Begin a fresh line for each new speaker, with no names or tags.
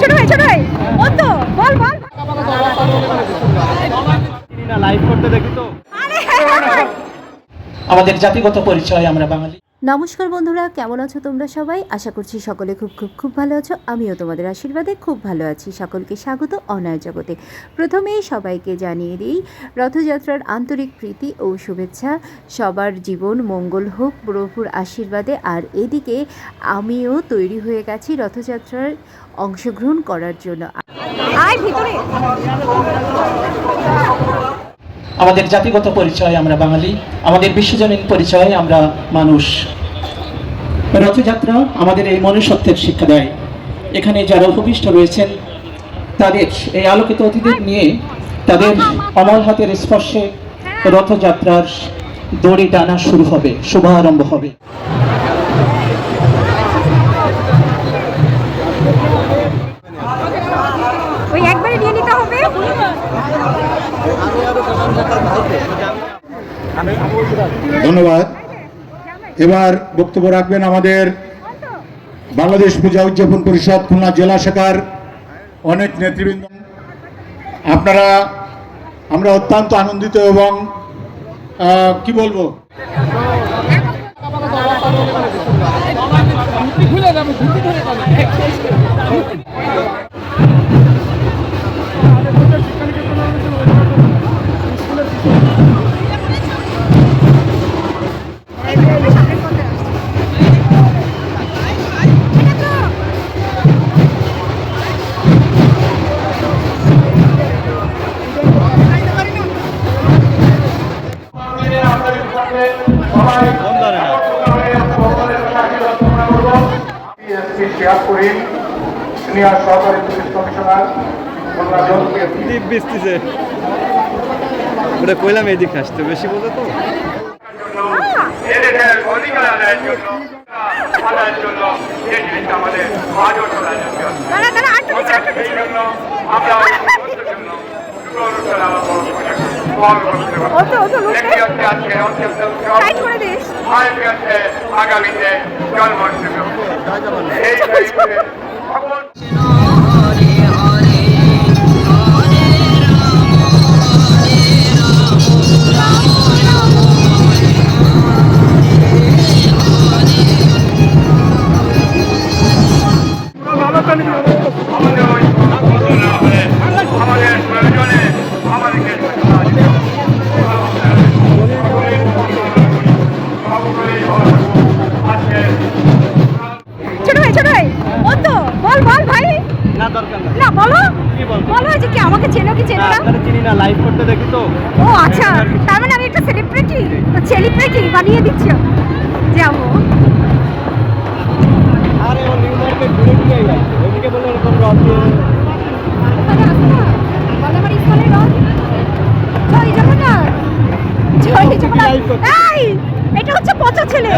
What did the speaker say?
ছোট ভাই ছোট ভাই। ও তো বল বল।
লাইভ করতে দেখি তো।
আমাদের জাতিগত পরিচয় আমরা বাঙালি।
নমস্কার বন্ধুরা, কেমন আছো তোমরা সবাই? আশা করছি সকলে খুব খুব খুব ভালো আছো। আমিও তোমাদের আশীর্বাদে খুব ভালো আছি। সকলকে স্বাগত অনয় জগতে। প্রথমেই সবাইকে জানিয়ে দিই, রথযাত্রার আন্তরিক প্রীতি ও শুভেচ্ছা। সবার জীবন মঙ্গল হোক, প্রভুর আশীর্বাদে। আর এদিকে আমিও তৈরি হয়ে গেছি রথযাত্রার অংশগ্রহণ করার জন্য।
আয় ভিতরে।
আমাদের জাতিগত পরিচয় আমরা বাঙালি, আমাদের বিশ্বজনীন পরিচয় আমরা মানুষ। রথযাত্রা আমাদের এই মনুষ্যত্বের শিক্ষা দেয়। এখানে যারা উপবিষ্ট রয়েছেন, তাদের এই আলোকিত অতিথিদের নিয়ে তাদের অমল হাতের স্পর্শে রথযাত্রার দড়ি টানা শুরু হবে, শুভারম্ভ হবে।
হবে?
ধন্যবাদ। এবার বক্তব্য রাখবেন আমাদের বাংলাদেশ পূজা উদযাপন পরিষদ, খুলনা জেলা শাখার অনেক নেতৃবৃন্দ। আপনারা, আমরা অত্যন্ত আনন্দিত এবং কি বলব? সহকারী পুলিশ কমিশনার
ওটা কইলাম এদিকে আসতে বেশি বোঝে তো।
এদেশের আগামীতে জন্মাষ্টমী
দরকার না
না বলো। বলো যে কি আমাকে চেনো কি চেনো
না? চিনি না লাইভ করতে দেখি তো।
ও আচ্ছা। তার মানে আমি একটা সেলিব্রিটি সেলিব্রিটি বানিয়ে দিচ্ছ। যাব
আরে ও নিউ মার্কেট ঘুরে ঘুরে যাচ্ছে ওইদিকে বলে ওরকম রথ
এটা হচ্ছে পচা ছেলে।